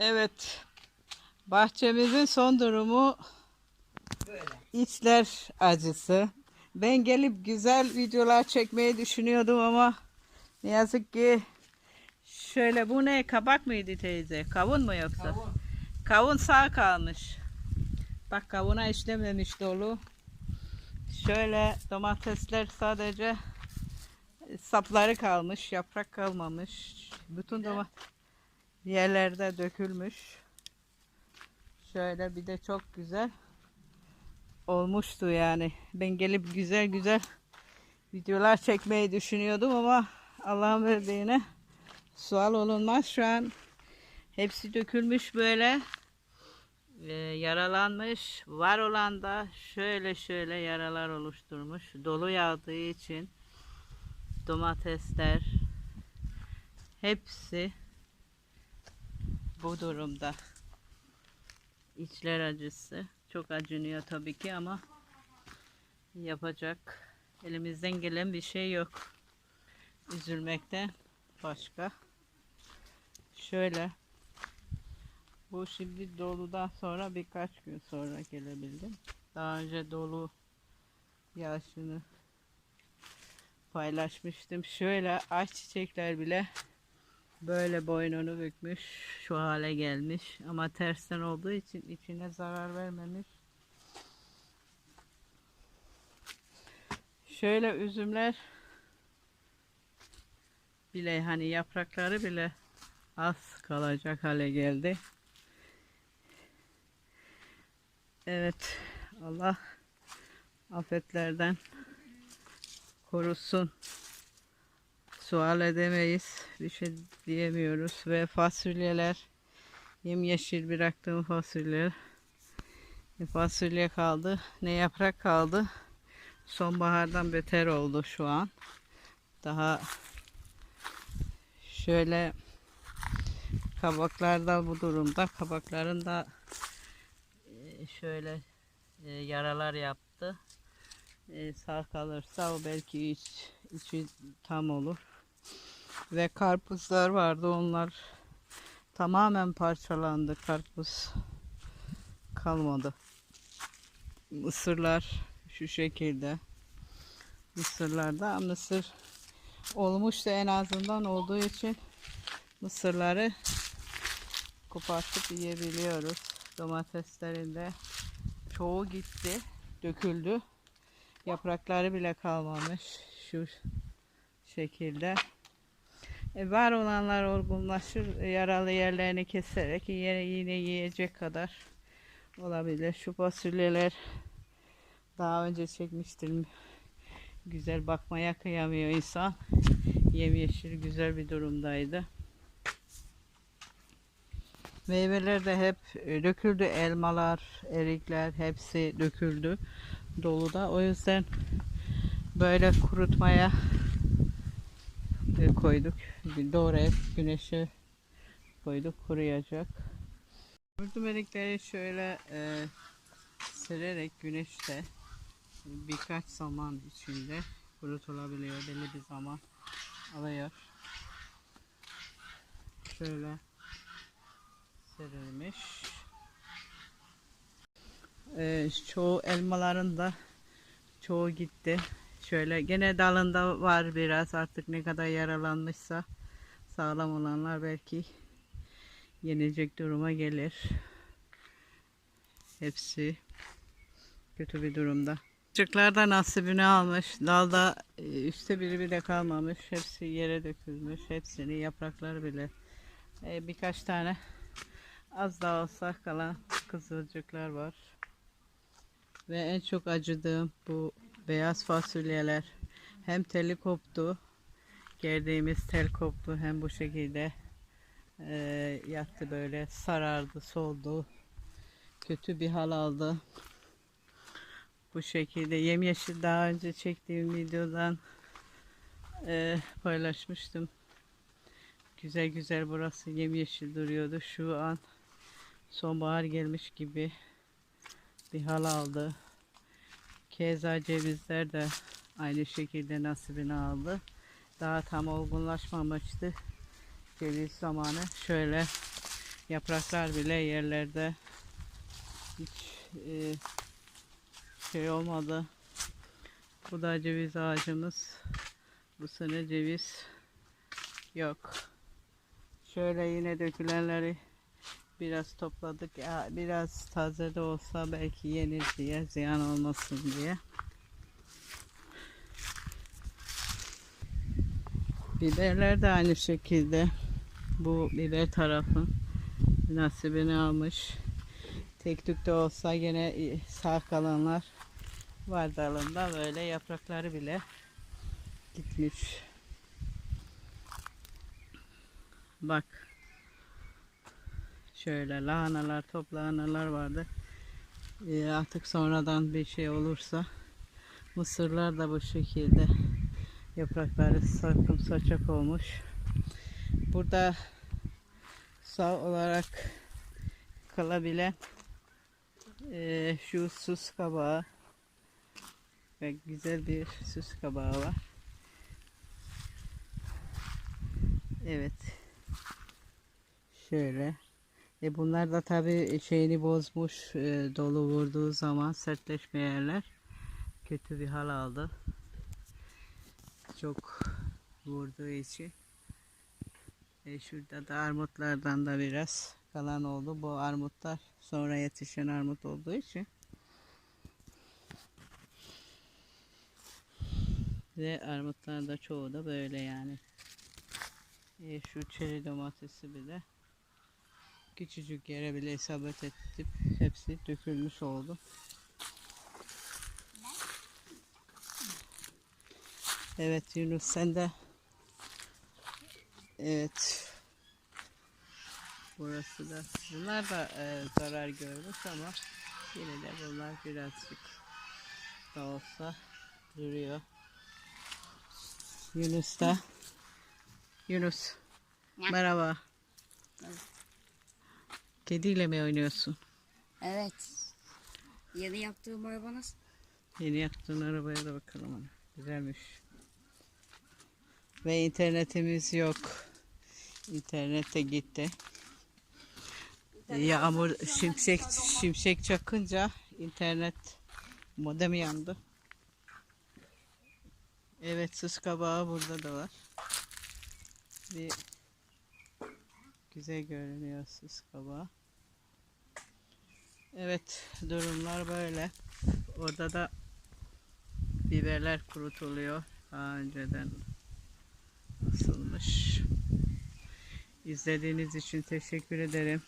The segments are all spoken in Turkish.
Evet. Bahçemizin son durumu içler acısı. Ben gelip güzel videolar çekmeyi düşünüyordum ama ne yazık ki şöyle bu ne kabak mıydı teyze? Kavun mu yoksa? Kavun sağ kalmış. Bak kavuna işlememiş dolu. Şöyle domatesler sadece sapları kalmış, yaprak kalmamış. Bütün domates yerlerde dökülmüş. Şöyle bir de çok güzel olmuştu yani. Ben gelip güzel güzel videolar çekmeyi düşünüyordum ama Allah'ın verdiğine sual olunmaz. Şu an hepsi dökülmüş böyle. Ee, yaralanmış. Var olan da şöyle şöyle yaralar oluşturmuş. Dolu yağdığı için domatesler hepsi bu durumda. İçler acısı. Çok acınıyor tabii ki ama yapacak elimizden gelen bir şey yok. Üzülmekten başka. Şöyle bu şimdi doludan sonra birkaç gün sonra gelebildim. Daha önce dolu yağışını paylaşmıştım. Şöyle ağaç çiçekler bile böyle boynunu bükmüş şu hale gelmiş ama tersten olduğu için içine zarar vermemiş. Şöyle üzümler bile hani yaprakları bile az kalacak hale geldi. Evet Allah afetlerden korusun sual edemeyiz. Bir şey diyemiyoruz. Ve fasulyeler yemyeşil bıraktığım fasulyeler ne fasulye kaldı ne yaprak kaldı. Sonbahardan beter oldu şu an. Daha şöyle kabaklar bu durumda. Kabakların da e, şöyle e, yaralar yaptı. E, sağ kalırsa o belki iç, içi tam olur ve karpuzlar vardı onlar tamamen parçalandı karpuz kalmadı. Mısırlar şu şekilde. Mısırlarda mısır olmuştu en azından olduğu için mısırları kopartıp yiyebiliyoruz. Domateslerinde çoğu gitti döküldü. Yaprakları bile kalmamış. Şu şekilde e, var olanlar olgunlaşır. Yaralı yerlerini keserek yine, yine yiyecek kadar olabilir. Şu fasulyeler daha önce çekmiştim. Güzel bakmaya kıyamıyor insan. Yemyeşil güzel bir durumdaydı. Meyveler de hep e, döküldü. Elmalar, erikler hepsi döküldü doluda. O yüzden böyle kurutmaya e, koyduk. Doğrayıp güneşe koyduk kuruyacak. Mürdümelikleri şöyle e, sererek güneşte birkaç zaman içinde kurutulabiliyor. Belli bir zaman alıyor. Şöyle serilmiş. E, çoğu elmaların da çoğu gitti. Şöyle gene dalında var biraz artık ne kadar yaralanmışsa sağlam olanlar belki yenecek duruma gelir. Hepsi kötü bir durumda. Çocuklar da nasibini almış. Dalda e, üstte biri bile kalmamış. Hepsi yere dökülmüş. Hepsini yaprakları bile. E, birkaç tane az da olsa kalan kızılcıklar var. Ve en çok acıdığım bu beyaz fasulyeler. Hem teli koptu gerdiğimiz tel koptu hem bu şekilde e, yattı böyle sarardı soldu. Kötü bir hal aldı. Bu şekilde yemyeşil daha önce çektiğim videodan e, paylaşmıştım. Güzel güzel burası yemyeşil duruyordu. Şu an sonbahar gelmiş gibi bir hal aldı Keza cevizler de aynı şekilde nasibini aldı. Daha tam olgunlaşmamıştı. Ceviz zamanı şöyle Yapraklar bile yerlerde hiç e, şey olmadı. Bu da ceviz ağacımız. Bu sene ceviz yok. Şöyle yine dökülenleri biraz topladık. Ya biraz taze de olsa belki yenir diye, ziyan olmasın diye. Biberler de aynı şekilde. Bu biber tarafı nasibini almış. Tek tük de olsa gene sağ kalanlar var dalında böyle yaprakları bile gitmiş. Bak. Şöyle lahanalar, top lahanalar vardı. Ee, artık sonradan bir şey olursa mısırlar da bu şekilde yaprakları sarkım saçak olmuş. Burada sağ olarak kalabilen eee, şu sus kabağı ve güzel bir süs kabağı var. Evet. Şöyle. E bunlar da tabi şeyini bozmuş e, dolu vurduğu zaman sertleşme yerler. Kötü bir hal aldı. Çok vurduğu için. E şurada da armutlardan da biraz kalan oldu. Bu armutlar sonra yetişen armut olduğu için. Ve armutlar da çoğu da böyle yani. E şu çeri domatesi bile küçücük yere bile isabet edip hepsi dökülmüş oldu. Evet Yunus sen de Evet. Burası da bunlar da e, zarar görmüş ama yine de bunlar birazcık da olsa duruyor. Yunus da Yunus merhaba. Evet. Kediyle mi oynuyorsun? Evet. Yeni yaptığım araba nasıl? Yeni yaptığın arabaya da bakalım. Hani. Güzelmiş. Ve internetimiz yok. İnternet de gitti. Yağmur şimşek şimşek çakınca internet modem yandı. Evet sus kabağı burada da var. Bir güzel görünüyor sus kabağı. Evet durumlar böyle. Orada da biberler kurutuluyor. Daha önceden asılmış. İzlediğiniz için teşekkür ederim.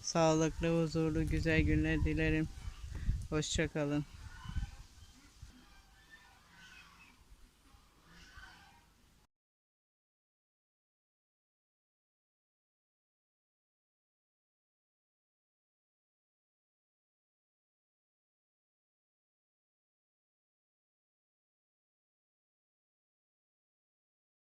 Sağlıklı, huzurlu, güzel günler dilerim. Hoşçakalın.